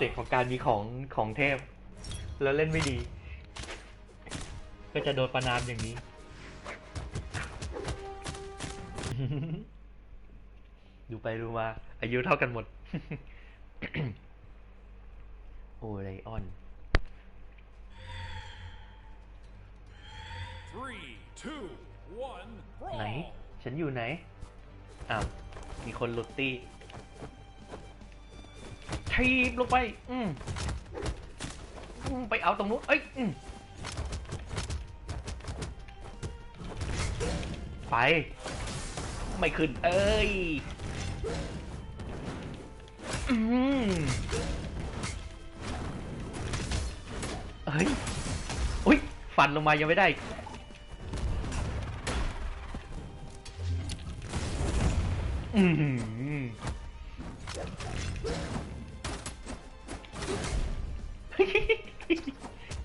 เสียงของการมีของของเทพ แล้วเล่นไม่ดี ก็จะโดนประนามอย่างนี้ ดูไปดูมา อายุเท่ากันหมด โอไรออน Three, two, one, ไหน brawl! ฉันอยู่ไหน อ้าว มีคนหลุดตี ทีบลงไป อืมไปเอาตรงนู้น เอ้ยอไป ไม่ขึ้น เอ้ยอืมเฮ้ยอุ้ย ฟันลงมายังไม่ได้ อืม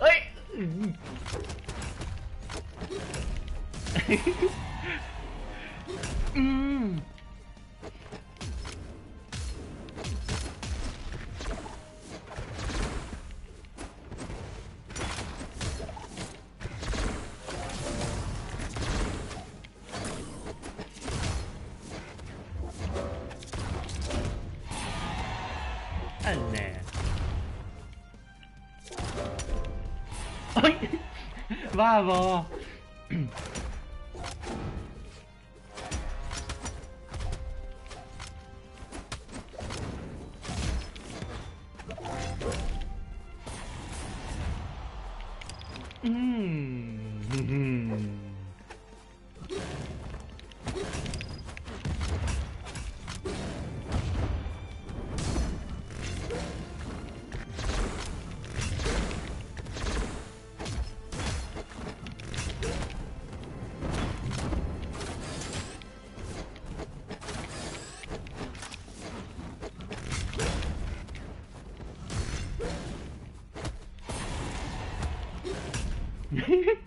เอ้ยอืม เฮ้ ย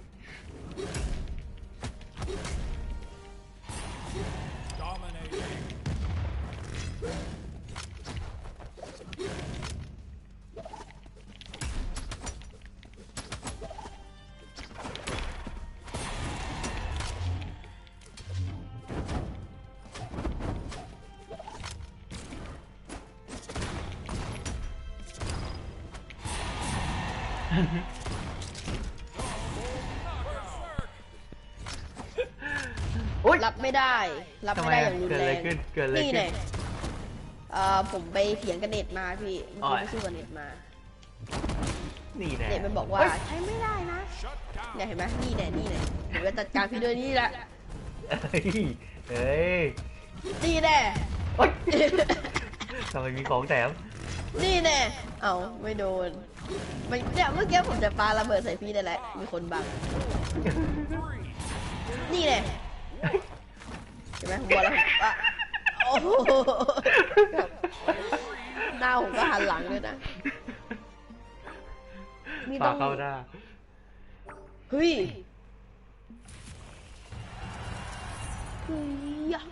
บ้าบออืม Dominating. โอ๊ยรับไม่ได้ รับไม่ได้อย่างรุนทำไมแรอะงเกิดอะไรขึ้นเกิดอะไรขึ้นนี่ไงเอ่อผมไปเถียงกับเน็ตมาพี่เมื่ออ๋อกี้ไปสู้กับเน็ตมา นี่แน่เน็ตมันบอกว่าเฮ้ยใช้ไม่ได้นะ Shut down. เนี่ยเห็นไหมนี่แน่นี่แน่ผมจะจัดการพี่ด้วยนี่แหละเฮ้ยเฮ้ยนี่แน่เฮ้ยทำไมมีของแถมนี่แน่ เอาไม่โดนไม่เนี่ยเมื่อกี้ผมจะปาระเบิดใส่พี่ได้แหละ มีคนบัง บอกแล้วผมอะโอ้โหหน้าผมก็หันหลังด้วยนะ นี่ต้ปาอง เข้าหน้าเฮ้ยเฮ้ยอะ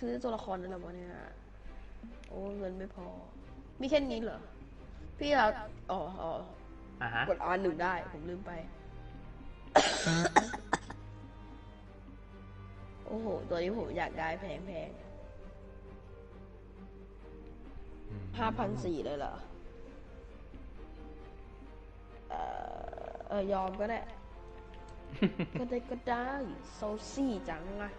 ซื้อตัวละครนั่นแหละวะเนี่ย โอ้เงินไม่พอ มีแค่นี้เหรอ พี่เราอ๋ออ๋ออะฮะกดออนหนึ่งได้ ผมลืมไปโอ้โห ตัวนี้ผมอยากได้แพงแพงห้าพันสี่เลยเหรอ เอ่อเออยอมก็ได้ ก็ได้ก็ได้โซซี่จังอะ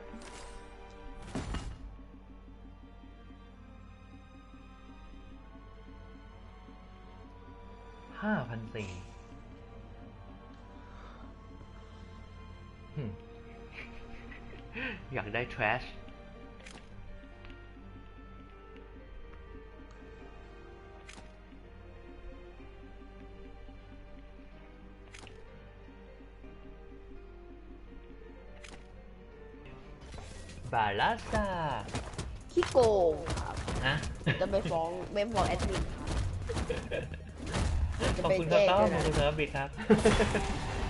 ห้าพันสี่หึ อยากได้ trash บาลาซาขี้โกงครับฮะจะไปฟ้องไม่ฟ้องแอดมินครับจะขอบไปคุณคแจ้รับงต้อด้วยขอบนะ คุณครับบิ๊กครับ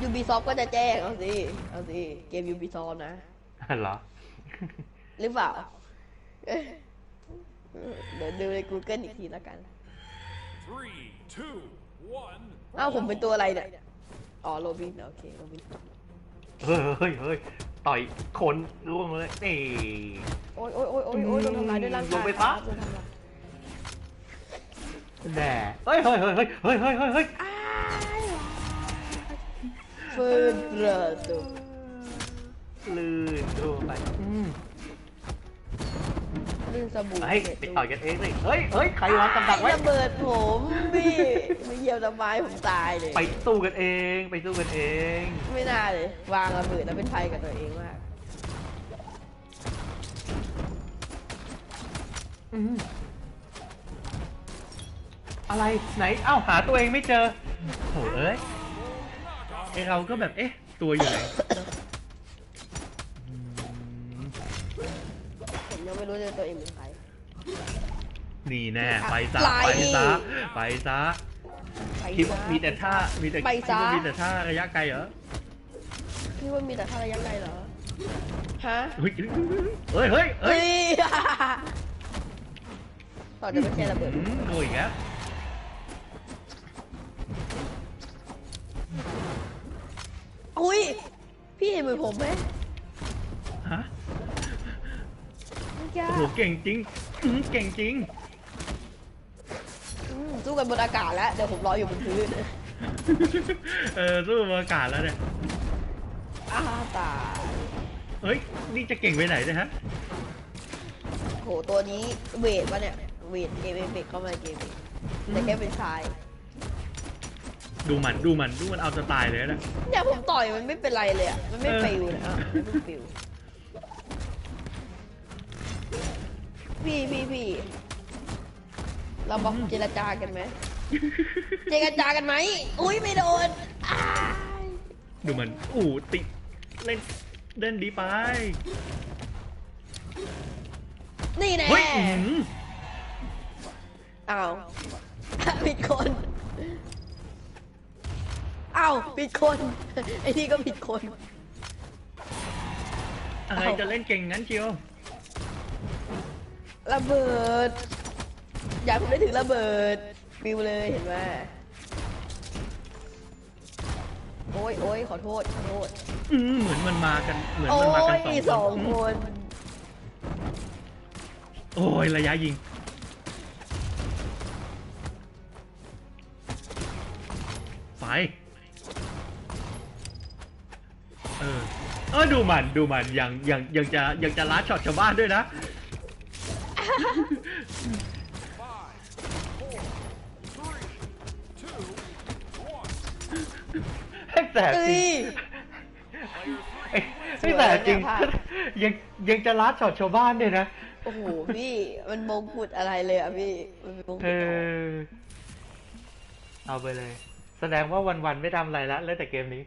ยูบีซอฟก็จะแจ้ง เอาสิ เอาสิ เกมยูบีซอฟนะ หรอ หรือเปล่า เดี๋ยวดูใน Google อีกทีแล้วกันเอ้าผมเป็นตัวอะไรเนี่ย อ๋อโรบินโอเคโรบิน เฮ้ยเฮ้ยเฮ้ยต่อยคนร่วงเลยเอ้ย โอ้ยโอ้ยโอ้ยโอ้ยโดนทำลายด้วยร่างกายลงไปซะดแดเฮ้ยเฮ้ยเฮ้ยเฮ้ยเฮ้ยเฮ้ยเฮ้ยเฟื้นเรือตั ลื่นดูไปอืมลื่นสบู่เฮ้ยไปต่อยกันเองเลยเฮ้ยเฮ้ยใครวางกำดักไว้ระเบิดผมพี่ไม่เหยียบทำไมผมตายเลย ไปสู้กันเองไปสู้กันเอง ไม่น่าเลย วางระเบิดแล้วเป็นภัยกับตัวเองมากอืมอะไรไหนเอ้าหาตัวเองไม่เจอโถเอ้ยไอเราก็แบบเอ๊ะ ตัวอยู่ไหน ตัวเองเป็นใคร นี่แน่ไปซะอะไรไปซะไปซะไปคิดว่าซะมีแต่ท่ามีแต่ไปคิดซะ ว่ามีแต่ท่าระยะไกลเหรอพี่ว่ามีแต่ท่าระยะไกลเหรอ ฮะเฮ้ยเฮ้ยเฮ้ยเฮ้เฮ้ยยต่อจะไม่ใช่ระเบิด อืมโดนอีกแล้วอุ้ย พี่เห็นมือผมไหม เมื่อกี้โอ้โหเก่งจริงอื้อหือเก่งจริง อืมสู้กันบนอากาศแล้ว เดี๋ยวผมรออยู่บนพื้นเออสู้บรรยากาศแล้วเนี่ย อ้าตายเฮ้ย นี่จะเก่งไปไหนเนะฮะ โหตัวนี้เวทปะเนี่ย เวทเกมเอฟเฟกเข้ามาในเกมอีกแต่แค่เป็นชายดูมันดูมันดูมันเอาจะตายเลยนะ เนี่ยผมต่อยมันไม่เป็นไรเลยอะมันไม่เออ ปิวเลยอะมันไม่ปิว พี่พี่พี่เราบอกเจรจากันไหม เจรจากันไหม อุ้ยไม่โดนอ้ายดูมันอู้ติเล่นเล่นดีไปนี่แน่เฮ้ยอื้อหืออ้าวผิดคนอ้าวผิดคน ไอ้นี่ก็ผิดคน อะไรเอ้าจะเล่นเก่งงั้นเชียว ระเบิด อยากผมได้ถึงระเบิดปิวเลยเห็นไหมโอ้ยโอ้ยขอโทษขอโทษ อืมเหมือนมันมากัน เหมือนโอ้มันมากันยสสอองงคคนน โอ้ยระยะยิง ไป เออ เออดูมันดูมันยังยังยังจะยังจะล้าช็อตชาวบ้านด้วยนะ Five, four, three, two, one. แต่จริงเอ้ยเอ้ยแต่จริงสวยนะเนี่ยภาพยังยังจะล้าช็อตชาวบ้านด้วยนะ โอ้โหพี่มันมงกุฎอะไรเลยอะพี่มันเป็นมงเอกุฎอเอาไปเลย แสดงว่าวันๆไม่ทำอะไรละเล่นแต่เกมนี้